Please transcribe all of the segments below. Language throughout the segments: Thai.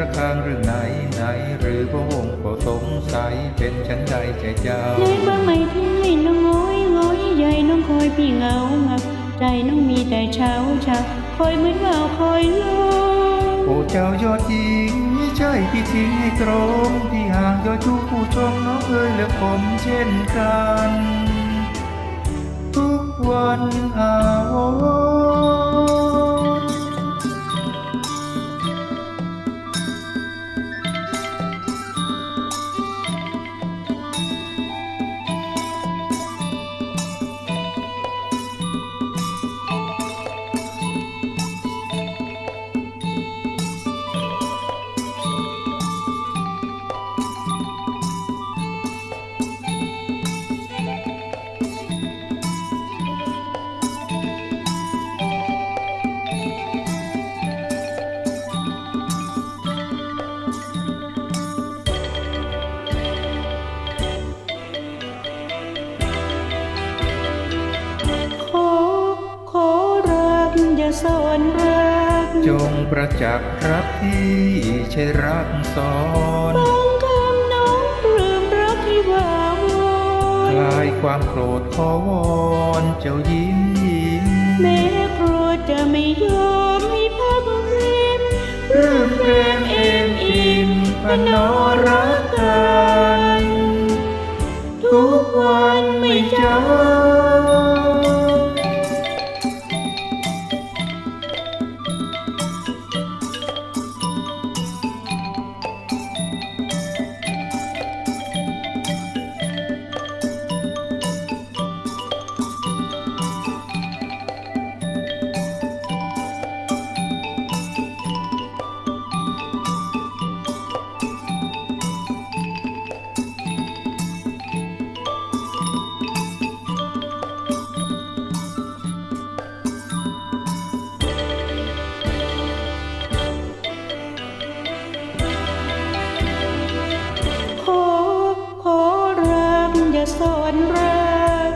ระฆังหรือไหนไหน หรือพระวงศ์ก็สงสัยเป็นฉันใดใจเจ้าเหนื่อยบ้างไหมที่ให้น้องง้อยง้อยใหญ่น้องคอยพี่เหงางักใจน้องมีแต่เช้าชาคอยเหมือนว่าวคอยลมโอ้เจ้ายอดหญิงไม่ใช่พี่ทิ้งให้ตรงที่ห่างยอดชูผู้ชมน้องเอ่ยเลือกผมเช่นกัน ทุกวันอา จงประจักษ์รักที่ใช่รักสอนฟังคำน้องปลื้มรักที่ว่าวอคนลายความโกรธขอวอนเจ้ายิ้มยิ้มแม้ครัวจะไม่ยอมให้พักริมรื่นเรมเอมอิ่มพนอรักกัน ทุกวันไม่จาง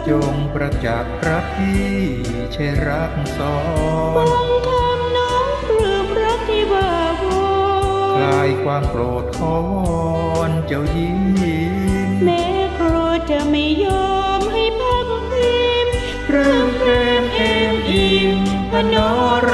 จงประจักษ์รักที่ใช่รักสอนฟังคำน้องปลื้มรักที่ว่าวอคลายความโกรธขอวอนเจ้ายิ้มยิ้มแม้ครัวจะไม่ยอมให้พักริมรื่นเรมเอมอิ่มพนอรั